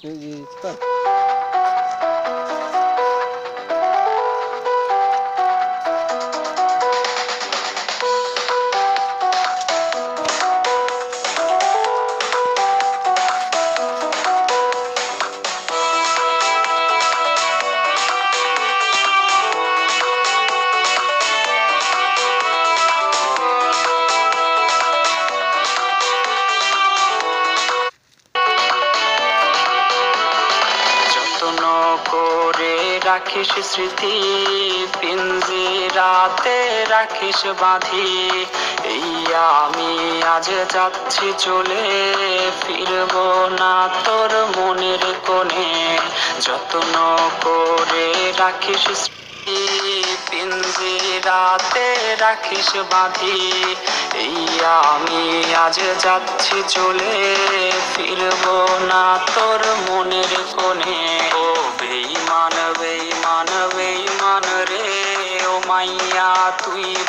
যত্ন রাখিস স্মৃতি পিঞ্জিরাতে রাখিস বাঁধি। এই আমি আজ যাচ্ছি চলে, ফিরবো না তোর মনের কোণে। যত্ন করে রাখিস পিঞ্জিরাতে রাখিস বাঁধি। এই আমি আজ যাচ্ছি চলে, ফিরবো না তোর মনের কোণে। ও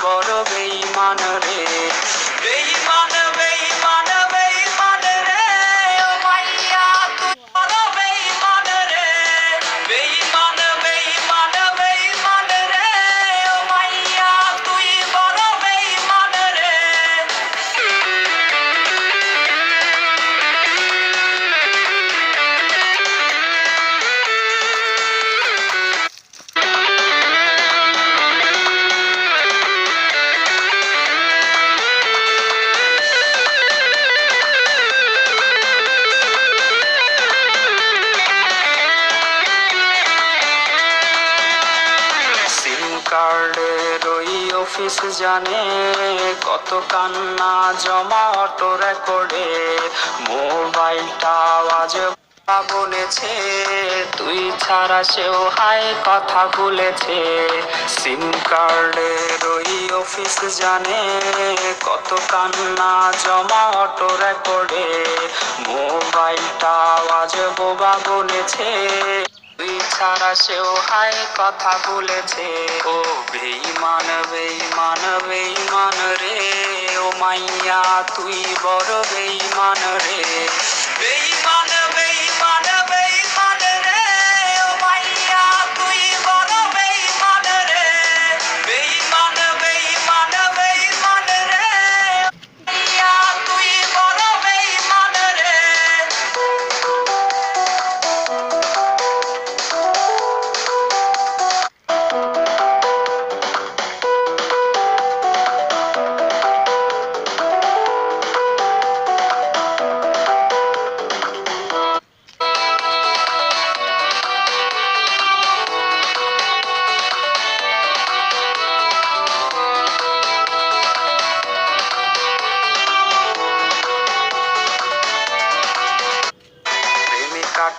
বড় বেইমান রে অফিস জানে, কত কান্না জমা অটো রেকর্ডে মোবাইলটা আওয়াজ বলেছে, তুই ছাড়া সেও হাই কথা ভুলেছে সিম কার্ডের ওই অফিস জানে, কত কান্না জমা অটো রেকর্ডে মোবাইলটা আওয়াজ বোবা বলেছে, তুই ছাড়া সেও হাই কথা বলেছে। ও বেইমান বেইমান বেইমান রে, ও মাইয়া, তুই বড় বেইমান রে। বেইমান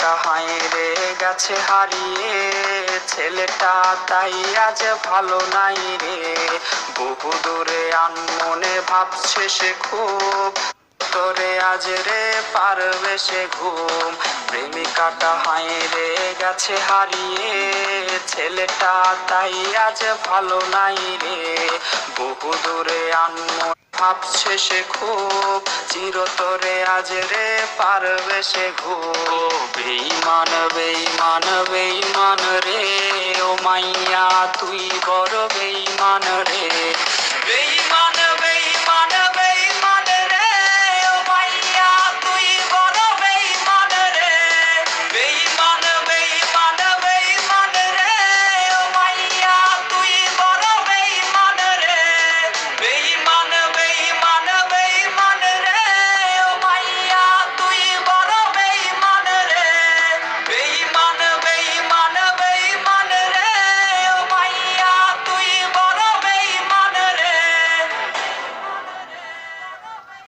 প্রেমিকাটা হায় রে গেছে হারিয়ে, ছেলেটা তাই আজ ভালো নাই রে। বহু দূরে আনমনে ভাবছে সে খুব। তোরে আজ রে পারবে সে ঘুম। প্রেমিকাটা হায় রে গেছে হারিয়ে, ছেলেটা তাই আজ ভালো নাই রে। বহু দূরে আনমনে ভাবছে সে খুব, চিরতরে আজ রে পারবে সে ঘুম। বেইমান বেইমান বেইমান রে, ও মাইয়া, তুই বড় বেইমান রে।